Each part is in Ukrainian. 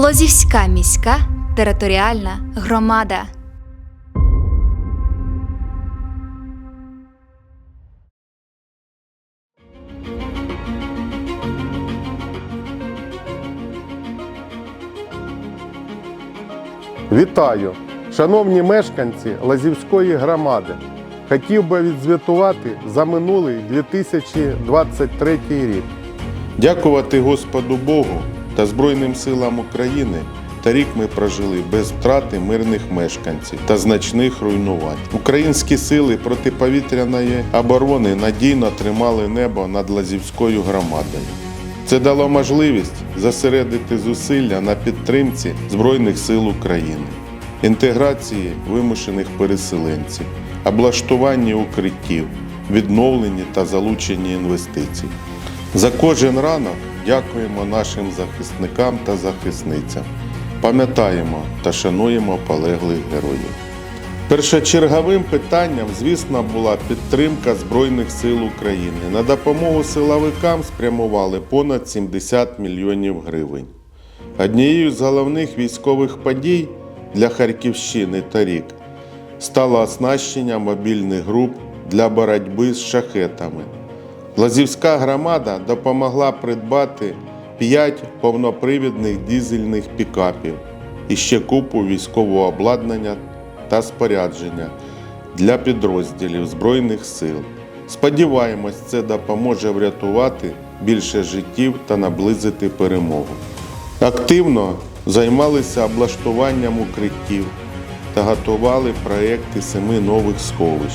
Лозівська міська територіальна громада. Вітаю! Шановні мешканці Лазівської громади. Хотів би відзвітувати за минулий 2023 рік. Дякувати Господу Богу та Збройним силам України. Та рік ми прожили без втрати мирних мешканців та значних руйнувань. Українські сили протиповітряної оборони надійно тримали небо над Лазівською громадою. Це дало можливість зосередити зусилля на підтримці Збройних сил України, інтеграції вимушених переселенців, облаштуванні укриттів, відновленні та залученні інвестицій. За кожен ранок дякуємо нашим захисникам та захисницям. Пам'ятаємо та шануємо полеглих героїв. Першочерговим питанням, звісно, була підтримка Збройних сил України. На допомогу силовикам спрямували понад 70 мільйонів гривень. Однією з головних військових подій для Харківщини та рік стало оснащення мобільних груп для боротьби з шахетами. Лазівська громада допомогла придбати 5 повнопривідних дизельних пікапів і ще купу військового обладнання та спорядження для підрозділів Збройних сил. Сподіваємось, це допоможе врятувати більше життів та наблизити перемогу. Активно займалися облаштуванням укриттів та готували проекти семи нових сховищ.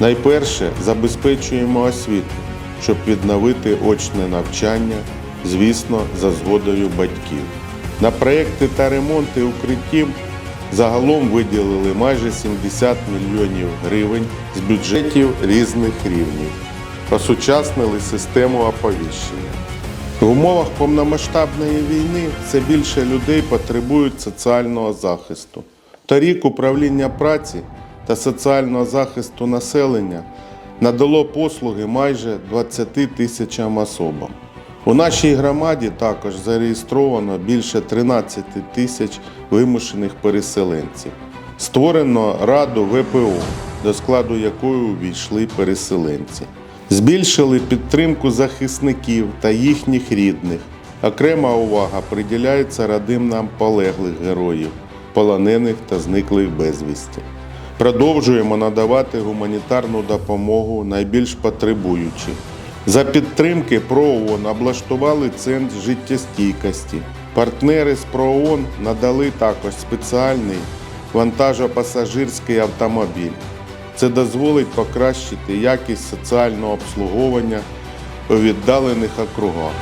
Найперше забезпечуємо освіту, щоб відновити очне навчання, звісно, за згодою батьків. На проекти та ремонти укриттів загалом виділили майже 70 мільйонів гривень з бюджетів різних рівнів. Осучаснили систему оповіщення. В умовах повномасштабної війни все більше людей потребують соціального захисту. Торік управління праці та соціального захисту населення надало послуги майже 20 тисячам особам. У нашій громаді також зареєстровано більше 13 тисяч вимушених переселенців. Створено Раду ВПО, до складу якої увійшли переселенці. Збільшили підтримку захисників та їхніх рідних. Окрема увага приділяється родинам полеглих героїв, полонених та зниклих безвісті. Продовжуємо надавати гуманітарну допомогу найбільш потребуючим. За підтримки ПРООН облаштували центр життєстійкості. Партнери з ПРООН надали також спеціальний вантажопасажирський автомобіль. Це дозволить покращити якість соціального обслуговування у віддалених округах.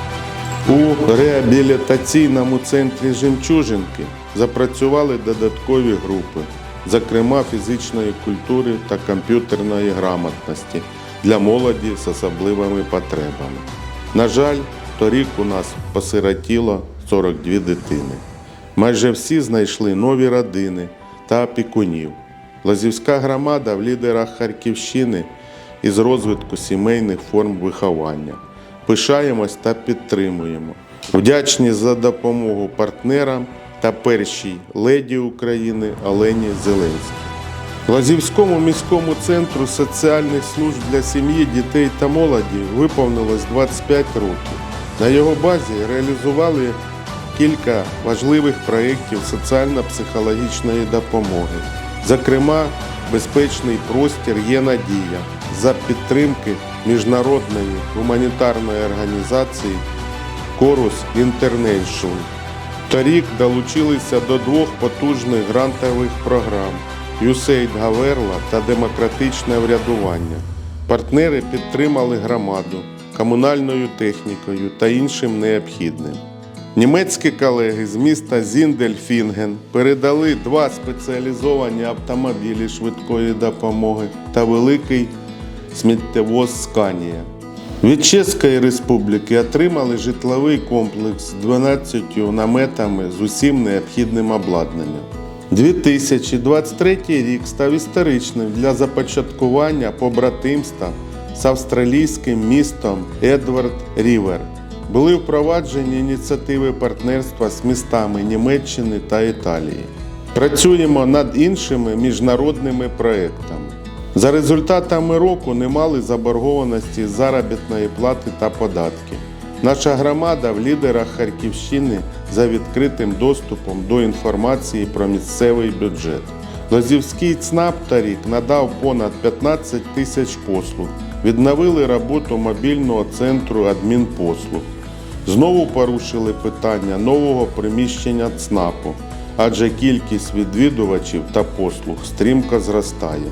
У реабілітаційному центрі Жемчужинки запрацювали додаткові групи, зокрема фізичної культури та комп'ютерної грамотності для молоді з особливими потребами. На жаль, торік у нас посиротіло 42 дитини. Майже всі знайшли нові родини та опікунів. Лазівська громада в лідерах Харківщини із розвитку сімейних форм виховання. Пишаємось та підтримуємо. Вдячні за допомогу партнерам та першій леді України Олені Зеленській. Лазівському міському центру соціальних служб для сім'ї, дітей та молоді виповнилось 25 років. На його базі реалізували кілька важливих проєктів соціально-психологічної допомоги. Зокрема, безпечний простір є надія за підтримки міжнародної гуманітарної організації Корус International. Торік долучилися до двох потужних грантових програм USAID Гаверла та демократичне врядування. Партнери підтримали громаду комунальною технікою та іншим необхідним. Німецькі колеги з міста Зіндельфінген передали два спеціалізовані автомобілі швидкої допомоги та великий сміттєвоз Сканія. Від Чеської Республіки отримали житловий комплекс з 12 наметами з усім необхідним обладнанням. 2023 рік став історичним для започаткування побратимства з австралійським містом Едвард Рівер. були впроваджені ініціативи партнерства з містами Німеччини та Італії. Працюємо над іншими міжнародними проектами. За результатами року не мали заборгованості заробітної плати та податки. Наша громада в лідерах Харківщини за відкритим доступом до інформації про місцевий бюджет. Лозівський ЦНАП та рік надав понад 15 тисяч послуг. Відновили роботу мобільного центру адмінпослуг. Знову порушили питання нового приміщення ЦНАПу, адже кількість відвідувачів та послуг стрімко зростає.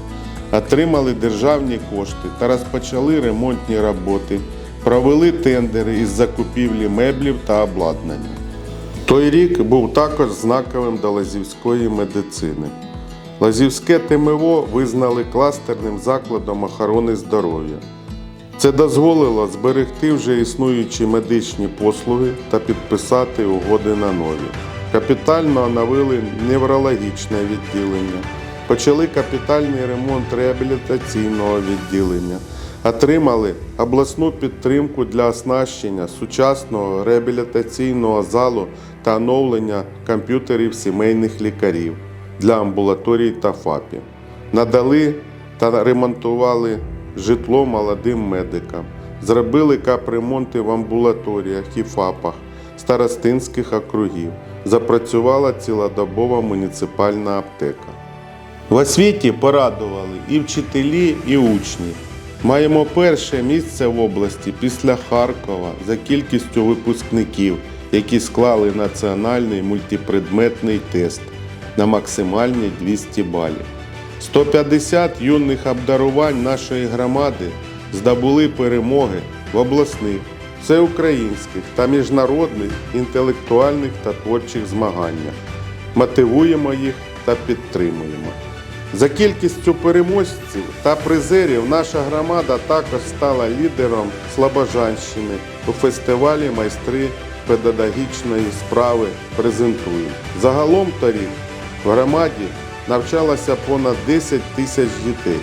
Отримали державні кошти та розпочали ремонтні роботи, провели тендери із закупівлі меблів та обладнання. Той рік був також знаковим для лазівської медицини. Лазівське ТМО визнали кластерним закладом охорони здоров'я. Це дозволило зберегти вже існуючі медичні послуги та підписати угоди на нові. Капітально оновили неврологічне відділення, почали капітальний ремонт реабілітаційного відділення, отримали обласну підтримку для оснащення сучасного реабілітаційного залу та оновлення комп'ютерів сімейних лікарів для амбулаторій та ФАПів. Надали та ремонтували житло молодим медикам, зробили капремонти в амбулаторіях і ФАПах старостинських округів. Запрацювала цілодобова муніципальна аптека. В освіті порадували і вчителі, і учні. Маємо перше місце в області після Харкова за кількістю випускників, які склали національний мультипредметний тест на максимальні 200 балів. 150 юних обдарувань нашої громади здобули перемоги в обласних, всеукраїнських та міжнародних інтелектуальних та творчих змаганнях. Мотивуємо їх та підтримуємо. За кількістю переможців та призерів наша громада також стала лідером Слобожанщини у фестивалі майстри педагогічної справи презентують. Загалом торік в громаді навчалося понад 10 тисяч дітей.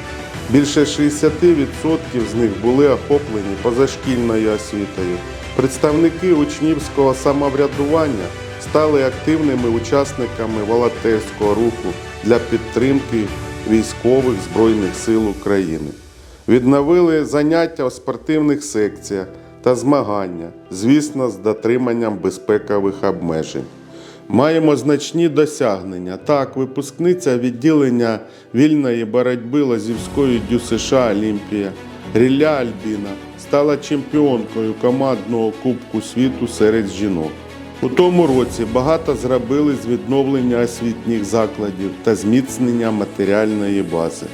Більше 60% з них були охоплені позашкільною освітою. Представники учнівського самоврядування стали активними учасниками волонтерського руху для підтримки військових Збройних сил України. Відновили заняття у спортивних секціях та змагання, звісно, з дотриманням безпекових обмежень. Маємо значні досягнення. Так, випускниця відділення вільної боротьби Лазівської ДЮСШ Олімпія Рілля Альбіна стала чемпіонкою командного Кубку світу серед жінок. У тому році багато зробили з відновлення освітніх закладів та зміцнення матеріальної бази.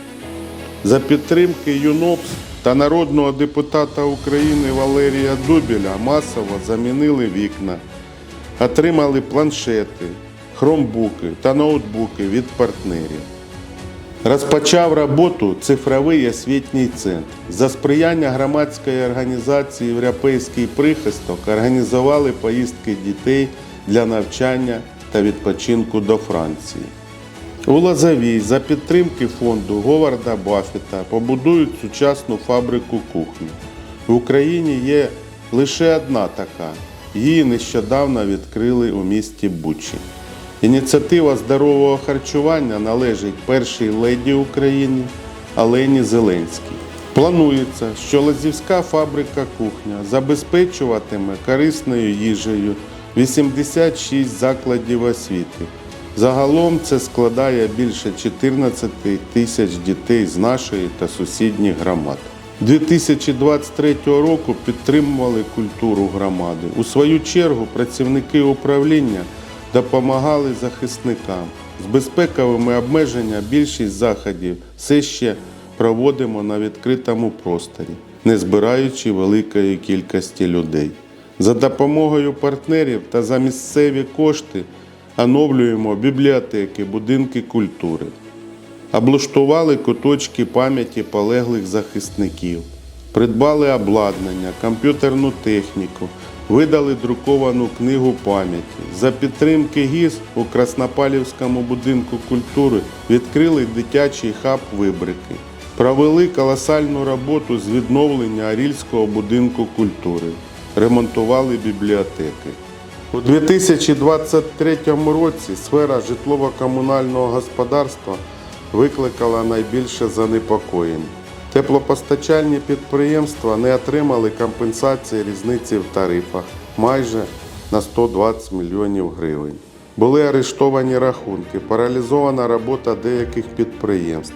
За підтримки ЮНОПС та народного депутата України Валерія Дубіля масово замінили вікна, отримали планшети, хромбуки та ноутбуки від партнерів. Розпочав роботу цифровий освітній центр. За сприяння громадської організації Європейський прихисток організували поїздки дітей для навчання та відпочинку до Франції. У Лозовій за підтримки фонду Говарда Баффета побудують сучасну фабрику кухні. В Україні є лише одна така. Її нещодавно відкрили у місті Бучі. Ініціатива здорового харчування належить першій леді України Олені Зеленській. Планується, що Лазівська фабрика кухня забезпечуватиме корисною їжею 86 закладів освіти. Загалом це складає більше 14 тисяч дітей з нашої та сусідніх громад. 2023 року підтримували культуру громади. У свою чергу працівники управління допомагали захисникам. З безпековими обмеженнями більшість заходів все ще проводимо на відкритому просторі, не збираючи великої кількості людей. За допомогою партнерів та за місцеві кошти оновлюємо бібліотеки, будинки культури. Облаштували куточки пам'яті полеглих захисників, придбали обладнання, комп'ютерну техніку, видали друковану книгу пам'яті. За підтримки ГІС у Краснопалівському будинку культури відкрили дитячий хаб вибрики. Провели колосальну роботу з відновлення Арільського будинку культури. ремонтували бібліотеки. У 2023 році сфера житлово-комунального господарства викликала найбільше занепокоєнь. Теплопостачальні підприємства не отримали компенсації різниці в тарифах майже на 120 мільйонів гривень. Були арештовані рахунки, паралізована робота деяких підприємств.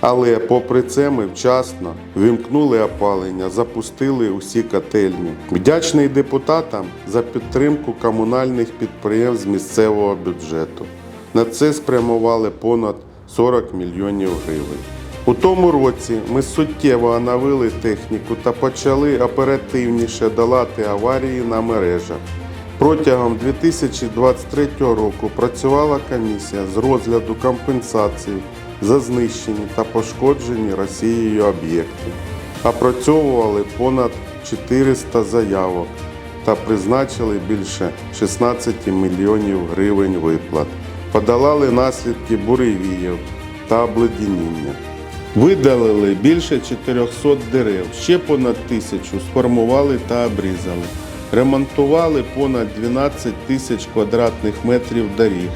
Але попри це ми вчасно вимкнули опалення, запустили усі котельні. Вдячний депутатам за підтримку комунальних підприємств місцевого бюджету. На це спрямували понад 40 мільйонів гривень. У тому році ми суттєво оновили техніку та почали оперативніше долати аварії на мережах. Протягом 2023 року працювала комісія з розгляду компенсації за знищені та пошкоджені Росією об'єкти. Опрацьовували понад 400 заявок та призначили більше 16 мільйонів гривень виплат. Подолали наслідки буревіїв та обледеніння. Видалили більше 400 дерев, ще понад тисячу сформували та обрізали. Ремонтували понад 12 тисяч квадратних метрів доріг.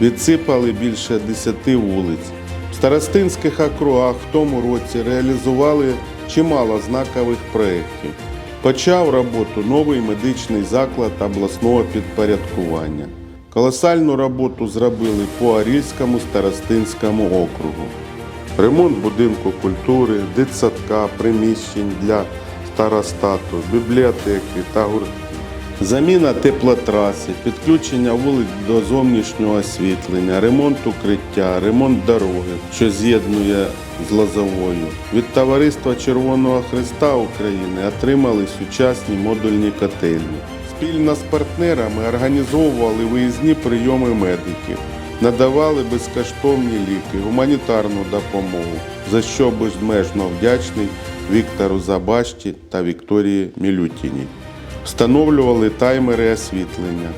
Відсипали більше 10 вулиць. В старостинських округах в тому році реалізували чимало знакових проєктів. Почав роботу новий медичний заклад обласного підпорядкування. Колосальну роботу зробили по Арільському старостинському округу ремонт будинку культури, дитсадка, приміщень для старостату, бібліотеки та гуртків. Заміна теплотраси, підключення вулиць до зовнішнього освітлення, ремонт укриття, ремонт дороги, що з'єднує з Лозовою. Від Товариства Червоного Христа України отримали сучасні модульні котельні. Спільно з партнерами організовували виїзні прийоми медиків, надавали безкоштовні ліки, гуманітарну допомогу, за що безмежно вдячний Віктору Забашті та Вікторії Мілютіній. Встановлювали таймери освітлення,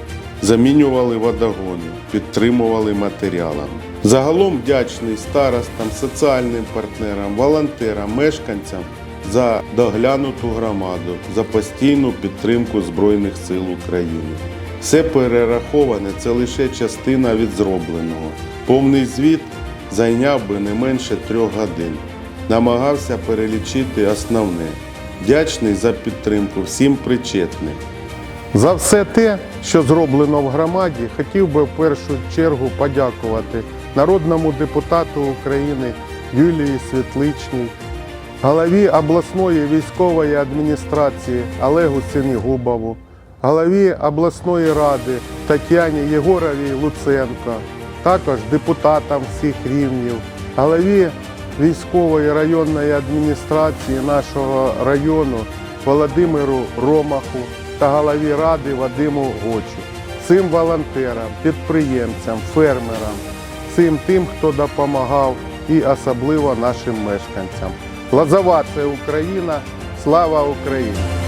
замінювали водогони, підтримували матеріалами. Загалом вдячний старостам, соціальним партнерам, волонтерам, мешканцям за доглянуту громаду, за постійну підтримку Збройних сил України. Все перераховане це лише частина від зробленого. Повний звіт зайняв би не менше трьох годин. Намагався перелічити основне. Вдячний за підтримку всім причетним. За все те, що зроблено в громаді, хотів би в першу чергу подякувати народному депутату України Юлії Світличній, голові обласної військової адміністрації Олегу Синігубову, голові обласної ради Тетяні Єгоровій Луценко, також депутатам всіх рівнів, голові військової районної адміністрації нашого району Володимиру Ромаху та голові ради Вадиму Гочу, всім волонтерам, підприємцям, фермерам, всім тим, хто допомагав, і особливо нашим мешканцям. Лозова це Україна, слава Україні!